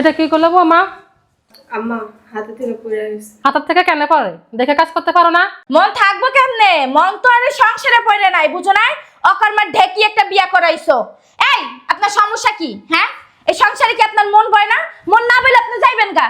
এটা কি করল বৌমা? আম্মা হাতে থেকে পড়ে গেছে হাতের থেকে কেন পারে দেখে কাজ করতে পারো না। মন থাকব কেমনে? মন তো আরে সংসারে পড়ে নাই বুঝো নাই? অকর্মার ঢেকি একটা বিয়া করাইছো। এই আপনার সমস্যা কি? হ্যাঁ? এই সংসারে কি আপনার মন বয় না? মন না বলে আপনি যাইবেন গা।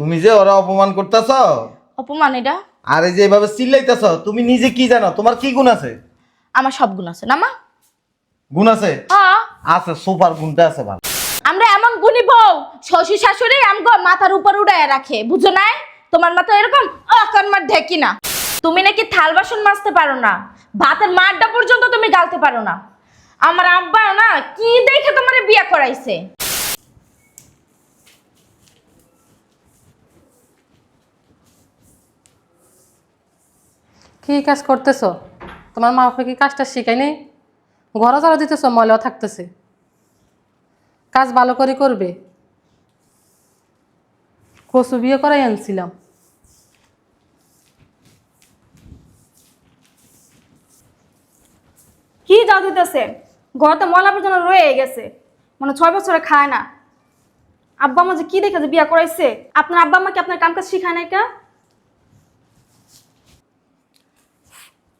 তুমি যে ওরা অপমান করতেছ? অপমান এটা? আর এই যে এভাবে চিল্লাইতেছ তুমি নিজে কি জানো? তোমার কি গুণ আছে? আমার সব গুণ আছে। না মা? গুণ আছে? হ্যাঁ। আছে সুপার গুণটা আছে ভালো। আমরা এমন গুণী বউ। শ্বশুর শাশুড়ি আমগো মাথার উপর উড়ায় রাখে। বুঝো নাই? তোমার মাথা এরকম অকর্মার ঢেকি না। তুমি নাকি থাল বাসন মাজতে পারো না। ভাতের মারটা পর্যন্ত তুমি গালতে পারো না। আমার আব্বা না কি দেখে তোমার বিয়া করাইছে? কি কাজ করতেছো? তোমার মা বাপে কি কাজটা শিখাই নেই ঘরে যারা দিতেছো, ময়লাও থাকতেছে। কাজ ভালো করে করবে। কচু বিয়ে করাই আনছিলাম। কি যাও দিতেছে? ঘরতে ময়লা পর্যন্ত রয়ে গেছে। মানে ছয় বছরে খায় না। আব্বা আমা যে কি দেখে যে বিয়া করাইছে? আপনার আব্বা আমাকে আপনার কাম কাজ শিখায় নাই কা?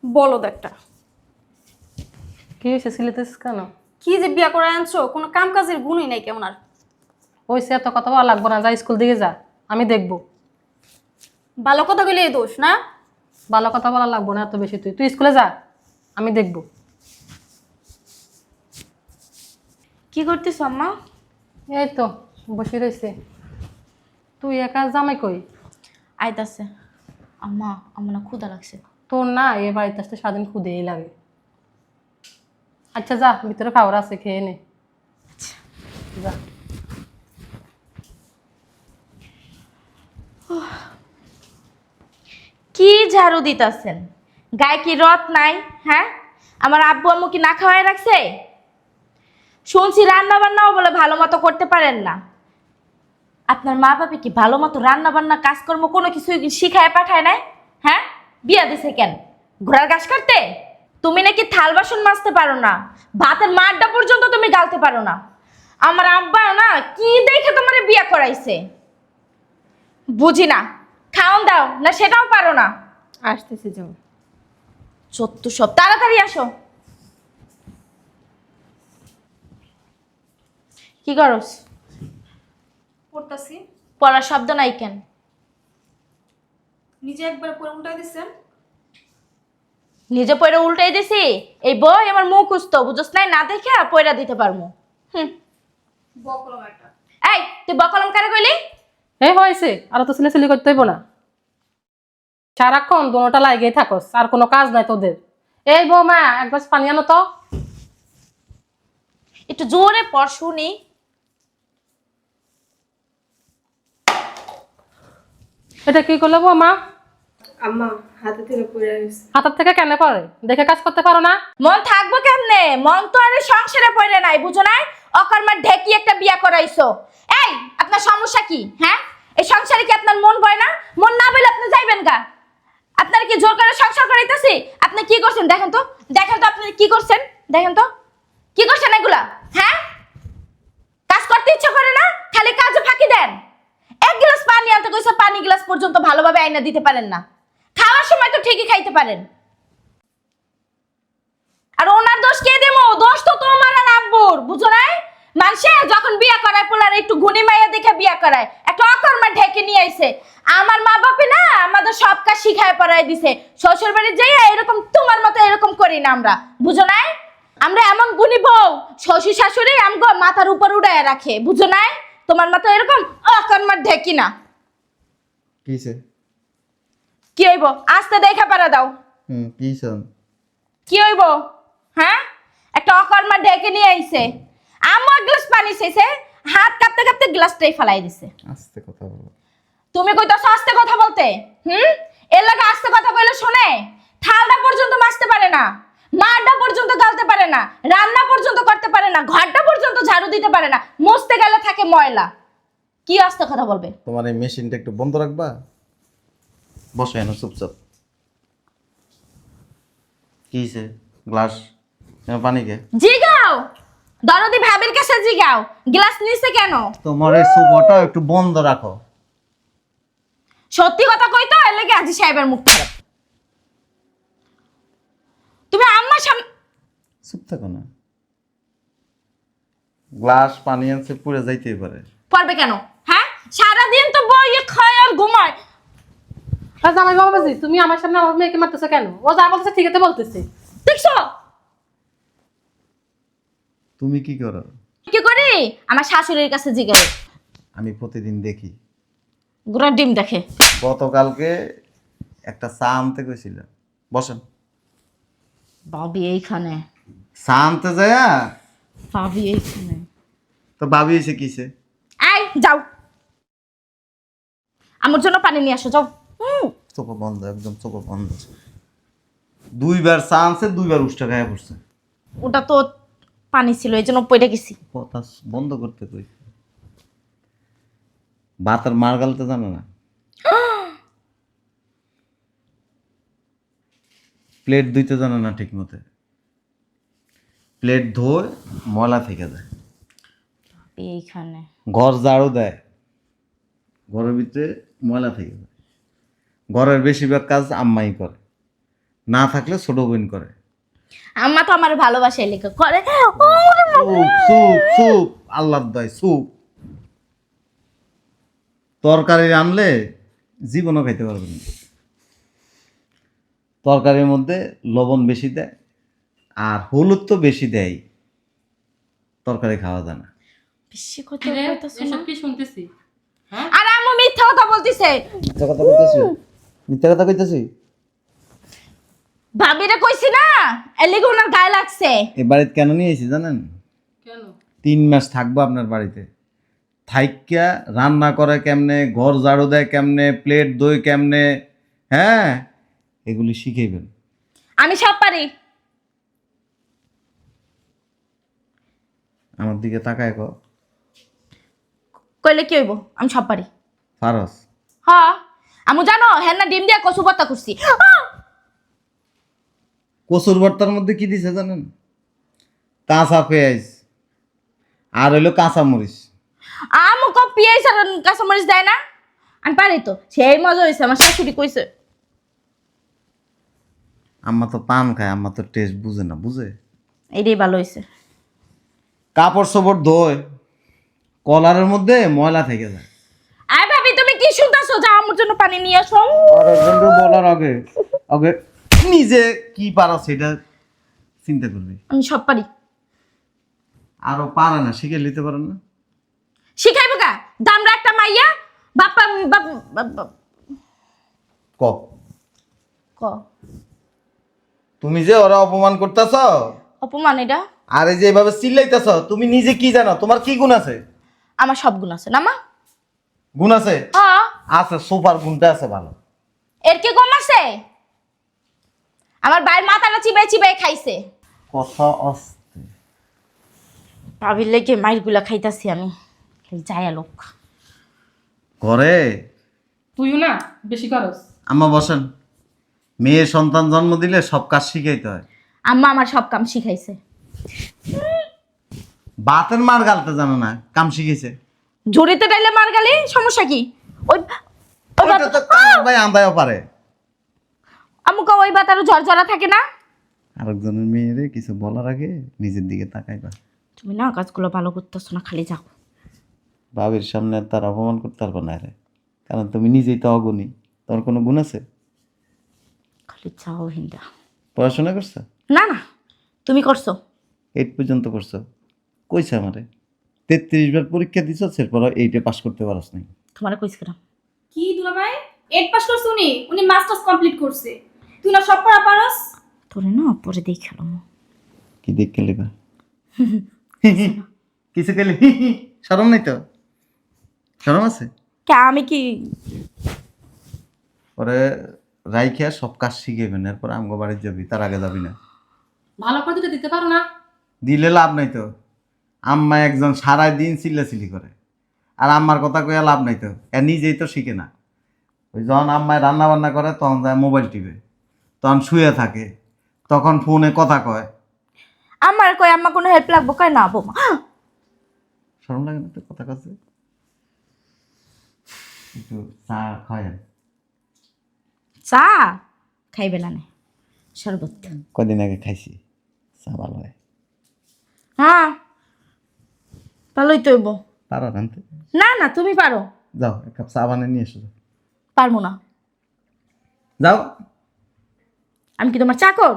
বলো একটা। কি হয়েছে সিলেতেছিস কেন? কি যে বিয়া করে আনছো? কোনো কাম কাজের গুণই নাই কেমন আর। ওই সে এত কথা বলা লাগবো না যা স্কুল দিকে যা আমি দেখব। ভালো কথা বলে এই দোষ না? ভালো কথা বলা লাগবো না এত বেশি তুই তুই স্কুলে যা আমি দেখব। কি করতেছ আম্মা? এই তো বসে রয়েছে তুই একা জামাই কই? আইতাছে। আম্মা আমার না ক্ষুধা লাগছে। তোর না এ বাড়িতে আসতে স্বাধীন খুদেই লাগে। আচ্ছা যা ভিতরে খাবার আছে খেয়ে নে। যা। কি ঝাড়ু দিতাছেন? গায়ে কি রথ নাই হ্যাঁ? আমার আব্বু আম্মু কি না খাওয়াই রাখছে? শুনছি রান্না বান্নাও বলে ভালো মতো করতে পারেন না। আপনার মা বাবা কি ভালো মতো রান্না বান্না কাজকর্ম কোনো কিছু শিখায় পাঠায় নাই? হ্যাঁ? বিয়া দিছে কেন? ঘোড়ার ঘাস কাটতে? তুমি নাকি থাল বাসন মাজতে পারো না ভাতের মারটা পর্যন্ত তুমি গালতে পারো না। আমার আব্বা না কি দেখে তোমার বিয়া করাইছে? বুঝি না খাওন দাও না সেটাও পারো না। আসতেছি যাও। চত্তু সব তাড়াতাড়ি আসো। কি করস? পড়তাছি। পড়ার শব্দ নাই কেন? নিজে একবার পড়ে উল্টাই দিচ্ছেন নিজে পয়রা উল্টাই দিছি এই বই আমার মুখ খুঁজতো বুঝছ নাই না দেখে পয়রা দিতে পারব হুম। বকলম একটা এই তুই বকলম কারে কইলি? এই হয়েছে আর তো ছেলে ছেলে করতে হইব না। সারাক্ষণ দোনোটা লাগেই থাকস আর কোনো কাজ নাই তোদের। এই বৌমা এক গ্লাস পানি আনো তো। একটু জোরে পড় শুনি। এটা কি করল বৌমা? আম্মা হাতে থেকে পড়ে গেছে হাতের থেকে কেন পারে দেখে কাজ করতে পারো না? মন থাকব কেমনে? মন তো আরে সংসারে পড়ে নাই বুঝো নাই? অকর্মার ঢেকি একটা বিয়া করাইছো। এই আপনার সমস্যা কি? হ্যাঁ? এই সংসারে কি আপনার মন বয় না? মন না বলে আপনি যাইবেন গা? আপনার কি জোর করে সংসার করাইতেছি? আপনি কি করছেন? দেখেন তো দেখেন তো আপনি কি করছেন? দেখেন তো কি করছেন এগুলা? হ্যাঁ? কাজ করতে ইচ্ছা করে না? খালি কাজে ফাঁকি দেন। এক গ্লাস পানি আনতে কইছে পানি গ্লাস পর্যন্ত ভালোভাবে আইনা দিতে পারেন না। খাওয়ার সময় তো ঠিকই খাইতে পারেন। আর ওনার দোষ কে দেবো? দোষ তো তোমার আর আব্বুর, বুঝো নাই? মানুষে যখন বিয়া করায় পোলার, একটু গুণী মাইয়া দেখে বিয়া করায়। একটা অকর্মা ঢেকে নিয়ে আইছে। আমার মা বাপে না, আমাদের সব কাজ শিখায় পড়ায় দিছে। শ্বশুর বাড়ি যাই এরকম তোমার মতো এরকম করি না আমরা। বুঝো নাই? আমরা এমন গুণী বউ, শ্বশুর শাশুড়ি আমগো মাথার উপর উড়ায় রাখে। বুঝো নাই? তোমার মতো এরকম অকর্মা ঢেকি না। কিছে কি হইব? আস্তে দেখা পারা দাও। হুম কিছে কি হইব? হ্যাঁ? একটা অকর্মা ডেকে নিয়ে আইছে। এক গ্লাস পানি চাইছে হাত কাঁপতে কাঁপতে গ্লাসটাই ফেলাই দিছে। আস্তে কথা বলো। তুমি কইতাছ আস্তে কথা বলতে? হুম? এর লাগে আস্তে কথা কইলে শুনে থালটা পর্যন্ত মাজতে পারে না মারটা পর্যন্ত গালতে পারে না রান্না পর্যন্ত করতে পারে না ঘরটা পর্যন্ত ঝাড়ু দিতে পারে না মুছতে গেলে থাকে ময়লা। কি আস্তে কথা বলবে? তোমার এই মেশিনটা একটু বন্ধ রাখবা? বসো এনো চুপচাপ। কিছে গ্লাস? পানি কে? জিগাও! দরদি ভাবির কাছে জিগাও। গ্লাস নিছে কেন? তোমার এই সুপটা একটু বন্ধ রাখো। সত্যি কথা কই তো এর লেগে আজি সাহেবের মুখ খারাপ। তুমি আম্মার সামনে চুপ থাকো না। গ্লাস পানি আনছে পুড়ে যাইতেই পারে। পড়বে কেন? হ্যাঁ? সারাদিন তো বইয়ে খায় আর ঘুমায়। আর জামাই বাবাজি তুমি আমার সামনে আমার মেয়েকে মারতেছো কেন? ও যা বলতেছে ঠিক আছে বলতেছে। দেখছ? তুমি কি করো? কি করি? আমার শাশুড়ির কাছে জিগাই আমি প্রতিদিন দেখি। গুড়ার ডিম দেখে। গতকালকে একটা চা আনতে গেছিল বসেন। ভাবি এইখানে। চা আনতে যায়? ভাবি এইখানে। তো ভাবি এসে কিসে? আই যাও। আমার জন্য পানি নিয়ে আসো যাও। চোখ বন্ধ একদম চোখ বন্ধ। দুইবার চা আনছে দুইবার উষ্টা গায়ে পড়ছে। ওটা তো পানি ছিল এই জন্য গেছি। কথা বন্ধ করতে কই? ভাতের মার গালতে জানে না। প্লেট ধুইতে জানে না ঠিক মতে প্লেট ধোয় ময়লা থেকে যায়। এইখানে। ঘর ঝাড়ু দেয়। ঘরের ভিতরে ময়লা থেকে যায়। ঘরের বেশিরভাগ কাজ আম্মাই করে। না থাকলে ছোট বোন করে। আম্মা তো আমার ভালোবাসে লেখা করে। চুপ চুপ চুপ আল্লাহর দয় চুপ। তরকারি রানলে জীবনও খাইতে পারবেন না। তরকারির মধ্যে লবণ বেশি দেয় আর হলুদ তো বেশি দেয়। তরকারি খাওয়া যায় না। বেশি কথা এসব কি শুনতেছি? হ্যাঁ? আর আম্মু মিথ্যা কথা বলতিছে। মিথ্যা কথা কইতেছি মিথ্যা কথা কইতেছি? ভাবিরে কইছি না এর লেগে ওনার গায়ে লাগছে। এ বাড়িতে কেন নিয়ে এসেছি জানেন? কেন? তিন মাস থাকব আপনার বাড়িতে। থাইকা রান্না করে কেমনে ঘর ঝাড়ু দেয় কেমনে প্লেট দই কেমনে হ্যাঁ? এগুলি শিখাইবেন। আমি সব পারি। আমার দিকে তাকায় কো কইলে কি হইব? আমি সব পারি। ফারস হ্যাঁ আমি জানো হ্যাঁ না ডিম দিয়ে কচু পাতা করছি কচুর ভর্তার মধ্যে কি দিছে জানেন? কাঁচা পেঁয়াজ আর হইল কাঁচা মরিচ আমু কো পিয়াইছ আর কাঁচামরিচ দেয় না? আমি পারি তো সেই মজা হয়েছে আমার শাশুড়ি কইছে। আম্মা তো পান খায় আম্মা তো টেস্ট বুঝে না বুঝে? এটাই ভালো হয়েছে কাপড় চোপড় ধোয় কলারের মধ্যে ময়লা থেকে যায় আয় ভাবি তুমি কি শুনতেছো যা আমার জন্য পানি নিয়ে আসো। আরেকজনকে বলার আগে আগে নিজে কি পারো সেটা চিন্তা করবি। আমি সব পারি। আরও পারে না শিখে নিতে পারেন না। শিখাইবো গা। দামরা একটা মাইয়া বাপ ক। ক। তুমি যে ওরা অপমান করতেছ? অপমান এটা? আর যে এভাবে চিল্লাইতেছ তুমি নিজে কি জানো? তোমার কি গুণ আছে? আমার সব গুণ আছে। না মা গুণ আছে? হ্যাঁ আছে সুপার গুণটা আছে ভালো। এর কি কম আছে? আমার ভাইয়ের মাথাটা চিবাই চিবাই খাইছে। কথা অস্তে। ভাবির লেগে মাইরগুলা খাইতাছি আমি। যায় লোক। ঘরে? তুইও না বেশি করস আম্মা বসেন। মেয়ের সন্তান জন্ম দিলে সব কাজ শিখাইতে হয়। আম্মা আমার সব কাম শিখাইছে। বাতের মার গালতে জানো না কাম শিখেছে ঝুড়িতে ডাইলে মার গালি সমস্যা কি? ওই ওই তো কামার ভাই আন্দায়ও পারে। আমুকা ওই বাত আরও ঝরঝরা থাকে না? আরেকজনের মেয়েরে কিছু বলার আগে নিজের দিকে তাকাইবা। তুমি না কাজগুলো ভালো করতেছো না খালি যাও। বাবির সামনে আর তার অপমান করতে পারব না রে। কারণ তুমি নিজেই তো অগুণী তোমার কোনো গুণ আছে? খালি যাও হিন্দা। পড়াশোনা করছ? না না তুমি করছ। এইট পর্যন্ত করছ। কইছে আমারে তেত্রিশ বার পরীক্ষা দিছ এরপর এইটে পাস করতে পারস নাই। তোমার কইস কেন কি দুলা ভাই এইট পাস করছে উনি? উনি মাস্টার্স কমপ্লিট করছে। তুই না সব পড়া পারস? তোরে না পরে দেখালাম কি দেখে লেবা কিছু খেলে? শরম নাই তো? শরম আছে? কে আমি কি? পরে রাইখিয়া সব কাজ শিখেবেন এরপর আমগো বাড়ি যাবি তার আগে যাবি না। ভালো করে দিতে পারো না? দিলে লাভ নাই তো। আম্মা একজন সারাই দিন চিল্লাচিল্লি করে। আর আম্মার কথা কইয়া লাভ নাই তো। এ নিজেই তো শিখে না। ওই যখন আম্মায় রান্না বান্না করে তখন যায় মোবাইল টিপে। তখন শুয়ে থাকে। তখন ফোনে কথা কয়। আমার কয় আম্মা কোনো হেল্প লাগবো? কয় না বৌমা। শরম লাগে না তো কথা কাছে একটু চা খায়েন চা? খাইবে না নে শরবত। কদিন আগে খাইছি। চা ভালো হয়। হ্যাঁ। ভালোই তৈব পারো আনতে? না না তুমি পারো। যাও এক কাপ চা বানিয়ে নিয়ে এসো পারব না। যাও। আমি কি তোমার চাকর?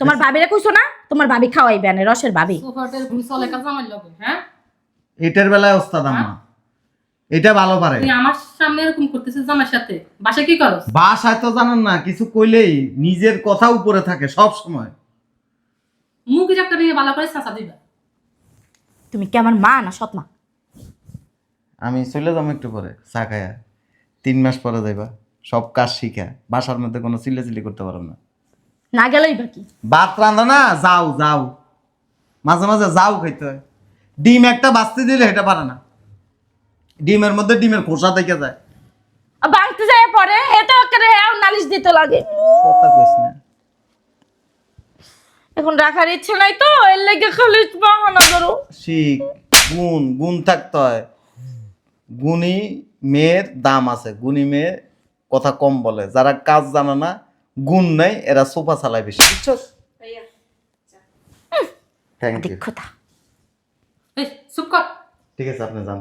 তোমার ভাবিরা কইছো না? তোমার ভাবি খাওয়াইবে আনে রসের ভাবি। আমার হ্যাঁ? এটার বেলায় ওস্তাদ আম্মা। এটা ভালো পারে। আমার সামনে এরকম করতেছিস জামার সাথে? বাসা কি করস? বাসায় তো জানেন না কিছু কইলেই নিজের কথা উপরে থাকে সব সময়। মুখ একটা নিয়ে ভালো করে চাচা দিবা। তুমি কি আমার মা না সৎ মা? আমি চলে যাব একটু পরে চা খায়া। তিন মাস পরে যাইবা সব কাজ শিখা। বাসার মধ্যে কোনো চিল্লাচিল্লি করতে পারো না। না গেলেই বাকি ভাত রান্ধা না যাও যাও। মাঝে মাঝে যাও খাইতে হয়। ডিম একটা বাঁচতে দিলে এটা পারে না। ডিমের মধ্যে ডিমের খোসা থেকে যায়। আর বাংতে যায় পরে এত করে হ্যাঁ নালিশ দিতে লাগে। কথা কইস না। এখন রাখার ইচ্ছে নাই তো এর লেগে খালি বাহানা ধরো। শিখ গুণ গুণ থাকতে হয়। গুণী মেয়ের দাম আছে গুণী মেয়ে কথা কম বলে। যারা কাজ জানে না গুণ নাই এরা সোফা চালায় বেশি। বুঝছ থ্যাংক ইউ দীক্ষতা। চুপ কর। ঠিক আছে আপনি যান।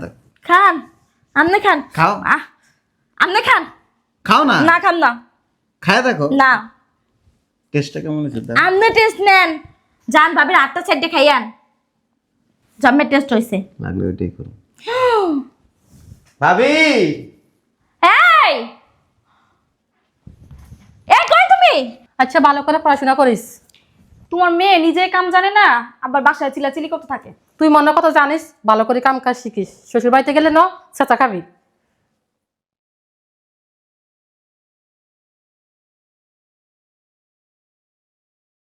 দেখ। খান আমনে খান। খাও। আহ আমনে খান। খাও না? না খান না। খায়া দেখো। না। টেস্টটা কেমন হয়েছে। আমনে টেস্ট নেন। যান ভাবির আটটা সাইডে খাইয়ান। জম্মের টেস্ট হয়েছে লাগলে ওইটাই করো ভাবি! এই! এই কই তুমি? আচ্ছা ভালো করে পড়াশোনা করিস। তোমার মেয়ে নিজে কাম জানে না আবার বাসায় চিলাচিলি করতে থাকে। তুই মনে কথা জানিস ভালো করে কাম কাজ শিখিস। শ্বশুর বাড়িতে গেলে ন চেঁচা খাবি।